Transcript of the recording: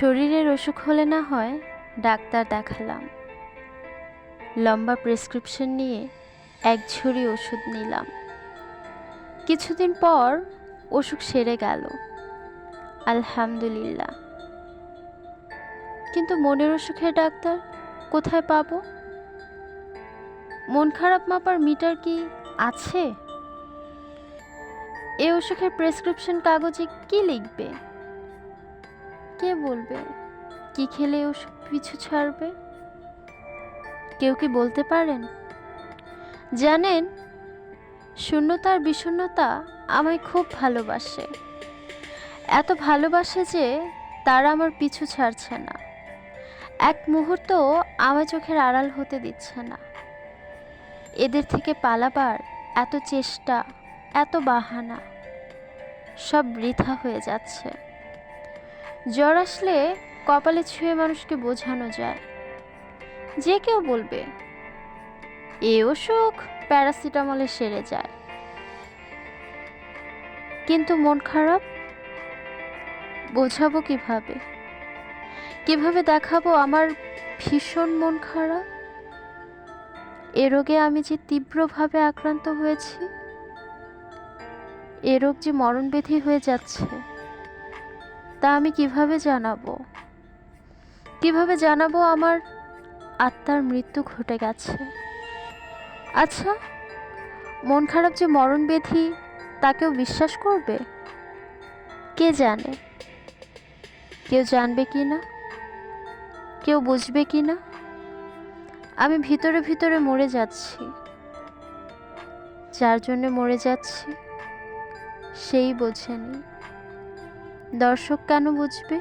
শরীরের অসুখ হলে না হয় ডাক্তার দেখালাম। লম্বা প্রেসক্রিপশন নিয়ে এক ঝুড়ি ওষুধ নিলাম। কিছুদিন পর অসুখ সেরে গেল। আলহামদুলিল্লাহ। কিন্তু মনের অসুখের ডাক্তার কোথায় পাব? মন খারাপ মাপার মিটার কি আছে? এ অসুখের প্রেসক্রিপশন কাগজে কি লিখবে? কে বলবে? কি খেলে ও পিছু ছাড়বে? কেউ কি বলতে পারেন? জানেন, শূন্যতার বিষণ্ণতা আমায় খুব ভালোবাসে। এত ভালোবাসে যে তারা আমার পিছু ছাড়ছে না। এক মুহূর্ত আমার চোখের আড়াল হতে দিচ্ছে না। এদের থেকে পালাবার এত চেষ্টা, এত বাহানা, সব বৃথা হয়ে যাচ্ছে। জ্বর আসলে কপালে ছুঁয়ে মানুষকে বোঝানো যায়। যে কেউ বলবে, এ অসুখ প্যারাসিটামলে সেরে যায়। কিন্তু মন খারাপ? বোঝাবো কীভাবে? কীভাবে দেখাবো আমার ভীষণ মন খারাপ? এ রোগে আমি যে তীব্রভাবে আক্রান্ত হয়েছি, এ রোগ যে মরণব্যাধি হয়ে যাচ্ছে। তা আমি কীভাবে জানাব? কীভাবে জানাব আমার আত্মার মৃত্যু ঘটে গেছে? আচ্ছা মন খারাপ যে মরণব্যাধি তাকেও বিশ্বাস করবে? কে জানে? কেউ জানবে কি না? কেউ বুঝবে কি না? আমি ভিতরে ভিতরে মরে যাচ্ছি। যার জন্য মরে যাচ্ছি, সেই বোঝেনি। দর্শক কেন বুঝবে?